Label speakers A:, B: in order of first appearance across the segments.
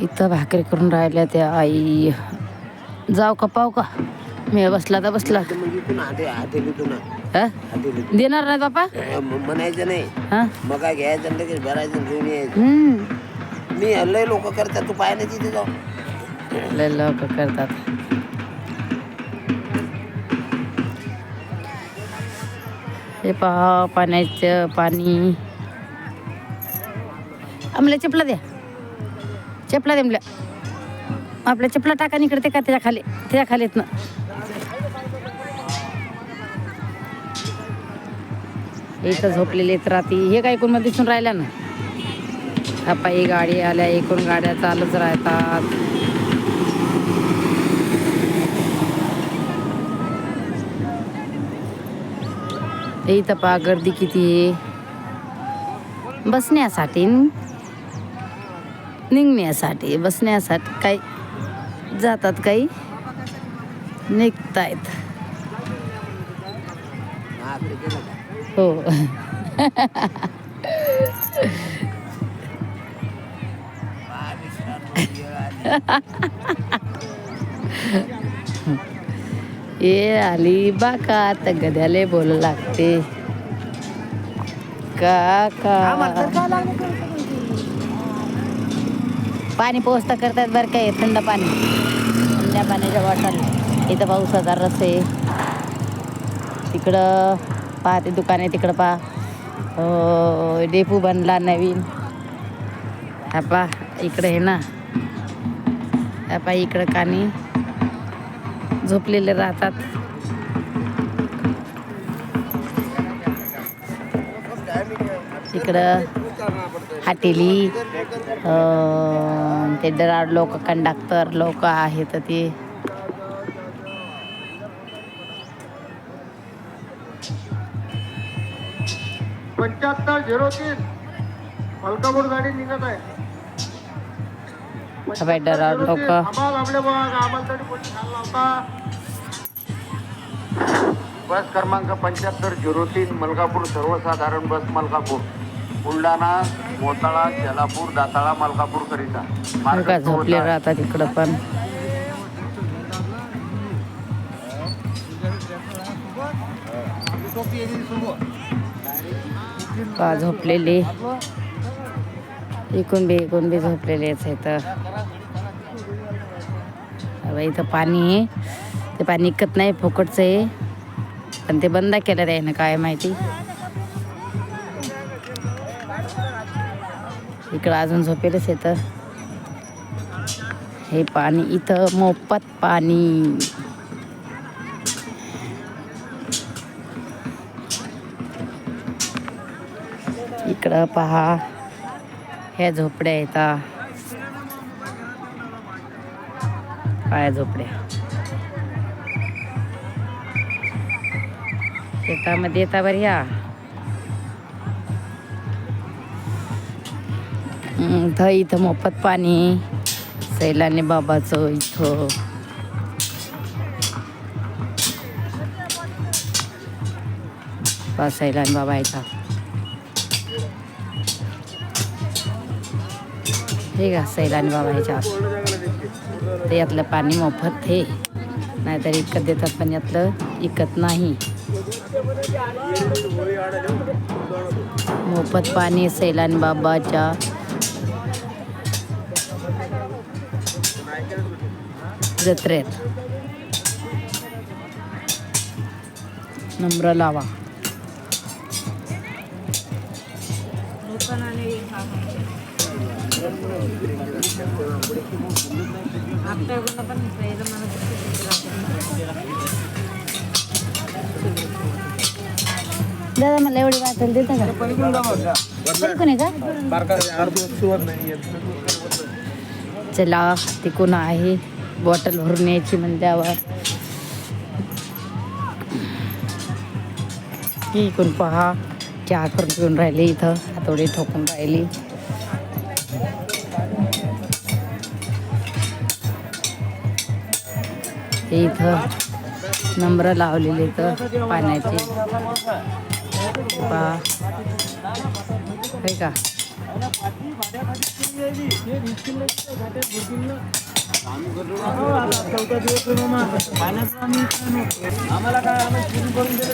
A: इथं भाकरी करून राहिल्या त्या आई. जाऊ का पाव का? मी बसला तर बसला. देणार नाही बापा?
B: म्हणायचं नाही.
A: हा?
B: मग काय घ्यायचं लगेच भरायचं घेऊन यायचं. मी लय लोक करतात तू पाय नाही तिथे जाऊ
A: लय लोक करतात. हे पहा पाण्याचं पाणी. आम्हाला चपला द्या. चपला देमल्या. आपल्या चपला टाका इकडे ते का त्याच्याखाली त्याच्या खालीत ना. इथं झोपलेले आहेत रात्री. हे काय कोणमध्ये दिसून राहिल्या ना? हा पायी गाडी आल्या एकूण गाड्या चालूच राहतात. इथं पहा गर्दी किती आहे. बसण्यासाठी न. निघण्यासाठी बसण्यासाठी काही जातात काही निघतायत. हो. ये आली बाकात गद्याले बोल लागते. का का पाणी पोचता करतात बरं काय थंड पाणी. थंड पाण्याच्या बॉटल इथं पावसाचा रस आहे तिकडं पहा ते दुकान आहे तिकडं पहा. हो, डेपू बनला नवीन. हा पहा इकडं आहे ना. हा पहा इकडं कानी झोपलेले राहतात. इकडं हाटेली ते डराड लोक कंडक्टर लोक आहेत ते.
C: पंच्याहत्तर झिरो तीन. मलकापूर गाडी निघत आहे.
A: डराड लोक.
C: बस क्रमांक पंच्याहत्तर झिरो तीन मलकापूर सर्वसाधारण बस मलकापूर. बुलढाणा मोताळा शेलापूर दाताळा मलकापूर करिता.
A: का झोपले राहतात इकडं पण. का झोपलेले. इकून बी इकून बी झोपलेलेच अबे इथं पाणी आहे. ते पाणी इकत नाही फुकटचं आहे. पण ते बंद केलं आहे ना काय माहिती. इकडं अजून झोपेलच येतं हे पाणी इथं मोफत पाणी. इकडं पहा ह्या झोपड्या येतात पाया झोपड्या. शेतामध्ये येता बरं ह्या इथं इथं मोफत पाणी. सैलानी बाबाचं इथं. सैलानी बाबा येतात हे का सैलानी बाबा ह्याच्यात ते यातलं पाणी मोफत हे नाहीतर इतकं देतात पण यातलं इकत नाही. मोफत पाणी सैलानी बाबाच्या जत्रेत नम्र लावा दादा मला एवढी वाटेल देता का? पलीकडून आहे का? चला तिकून आहे. बॉटल भरून यायची म्हणल्यावर. की इकून पहा. चहा करून पिऊन राहिली इथं. हातोडी ठोकून राहिली. इथं नंबर लावलेले इथं पाण्याचे. पहा. का?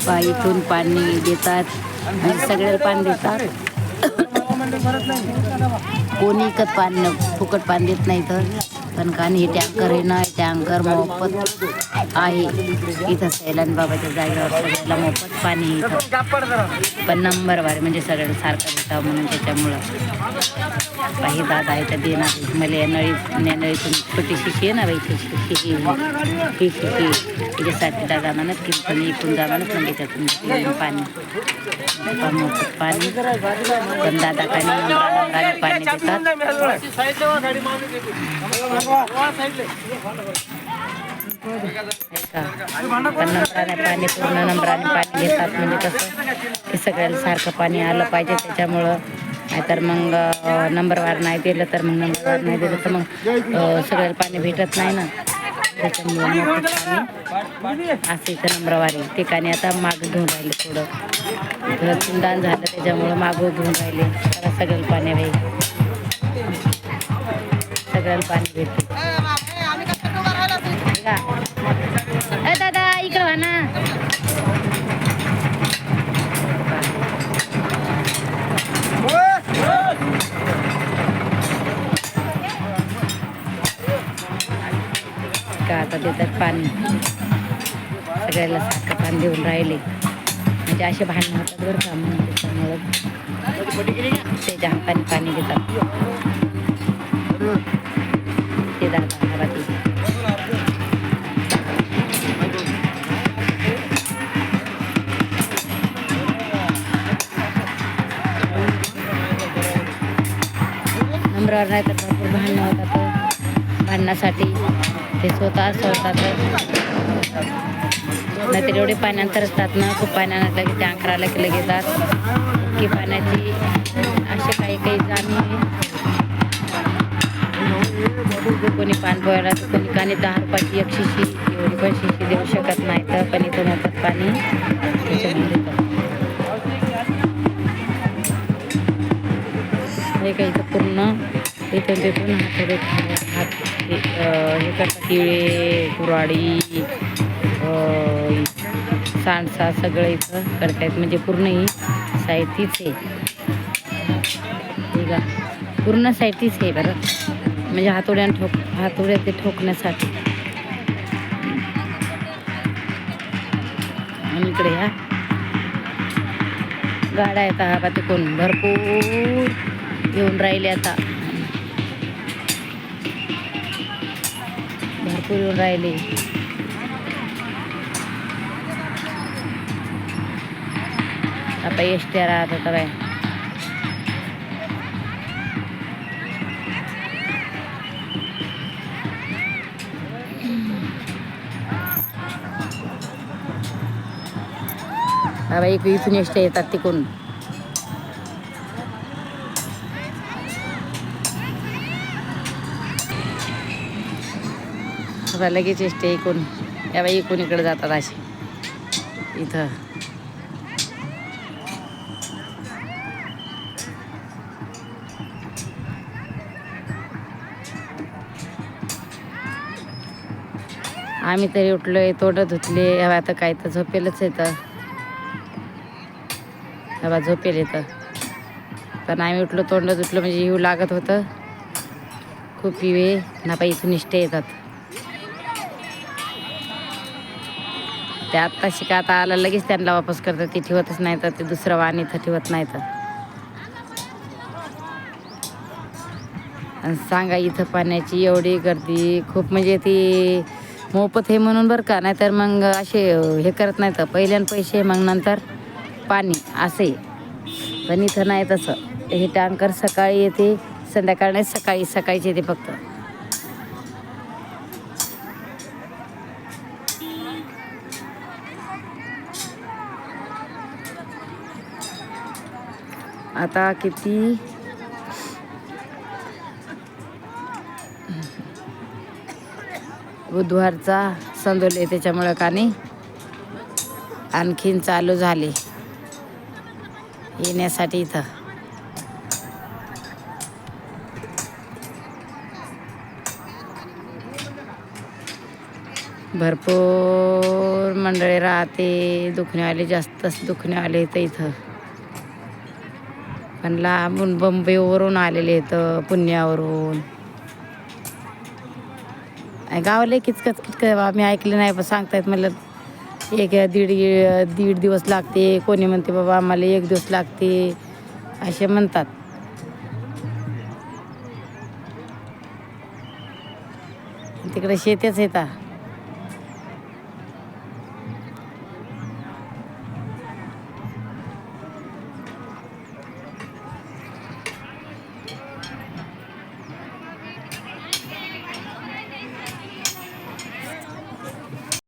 A: पाईतून पाणी देतात आणि सगळ्याला पाणी देतात. कोणी इकत पाणी फुकट पाणी देत नाही तर. पण कारण हे टँकर आहे ना टँकर मोफत. आहे. इथं सैलान बाबाच्या जागेवर सगळ्याला मोफत पाणी आहे पण नंबर वार म्हणजे सगळ्याला सारखं होतं म्हणून त्याच्यामुळं. काही दादा आहे तर देणार मला या नळी नळीतून छोटी शिशी आहे ना बाई ती शिशी ही शिशी. तिच्यासाठी दादा म्हणत की पण इकून जा म्हणत म्हणजे त्यातून पाणी पण. मोफत पाणी. पण दादा काही पाणी देतात. का? पण नंबराने पाणी पूर्ण नंबराने पाणी घेतात म्हणजे कसं की सगळ्याला सारखं पाणी आलं पाहिजे त्याच्यामुळं नाहीतर मग नंबरवार नाही दिलं तर मग नंबरवार नाही दिलं तर मग सगळ्याला पाणी भेटत नाही ना. त्याच्यामुळं मग पाणी असं इथं नंबरवारी ठिकाणी आता मागं घेऊन राहिले थोडं. घरातून दान झालं त्याच्यामुळं मागं घेऊन राहिले. त्याला सगळ्याला पाणी भेट सगळ्याला पाणी भेटते. देतात पाणी सगळ्याला सारखं पाणी देऊन राहिले म्हणजे असे भांडणं होतात बरं का म्हणून त्याच्यामुळं त्याच्या हाताने पाणी देतात ते दादा हवा ते नंबरावर नाही तर भरपूर भांडणं होतात भांडणासाठी ते स्वतः सोडतात नाहीतर एवढे पाण्यानंतर असतात ना खूप पाण्यानं लगेच टँकर आलं की लगेच की पाण्याची असे काही काही जाणी कोणी पान पोहायला तर कोणी कानी दहा रुपयाची एक शिशी एवढी पण शिशी देऊ शकत नाही तर पण इथं मोफत पाणी हे काही इथं पूर्ण इथून तिथून हातोडे हात हे हे करतात किळे कुराडी सांडसा सगळं इथं करतायत. म्हणजे पूर्ण ही साईड आहे. ठीक आहे पूर्ण साहित्यच आहे बरं. म्हणजे हातोड्यानं ठोक हातोड्या ते ठोकण्यासाठी. आणि इकडे ह्या गाड्या आहेत. हा ते कोण? भरपूर येऊन राहिले आता. भरपूर येऊन राहिले. आता एस राहत होता बाय हा एक इथून एस येतात तिकडून. आता लगेच एसटी इकून. या बाई इकून इकडे जातात असे इथं. आम्ही तरी उठलोय तोंड धुतले. हवा आता काय तर झोपेलच येतं. हवा झोपेल येतं. पण आम्ही उठलो तोंड धुतलं म्हणजे येऊ लागत होतं. खूप येऊ ना बाई इथून इष्टे येतात. ते आत्ता शिका आता आला लगेच त्यांना वापस करतात. ते ठेवतच नाही तर ते दुसरं वाण इथं ठेवत नाही तर. आणि सांगा इथं पाण्याची एवढी गर्दी खूप म्हणजे ती मोफत हे म्हणून बरं का? नाहीतर मग असे हे करत नाही तर पहिल्यान पैसे मग नंतर पाणी असे पण इथं नाही तसं. हे टँकर सकाळी येते संध्याकाळ नाही सकाळी सकाळीच येते फक्त. आता किती? बुधवारचा संदोल आहे त्याच्यामुळं काने आणखीन चालू झाले. येण्यासाठी इथं. भरपूर मंडळी राहते. दुखण्यावाले जास्तच दुखण्यावाले येतं इथं. पण लांबून बंबईवरून आलेले आहेत पुण्यावरून. गावाला किचकच किचकच आम्ही ऐकलं नाही पण सांगतायत म्हणलं एक दीड दीड दिवस लागते कोणी म्हणते बाबा आम्हाला एक दिवस लागते असे म्हणतात. तिकडे शेतीच येतात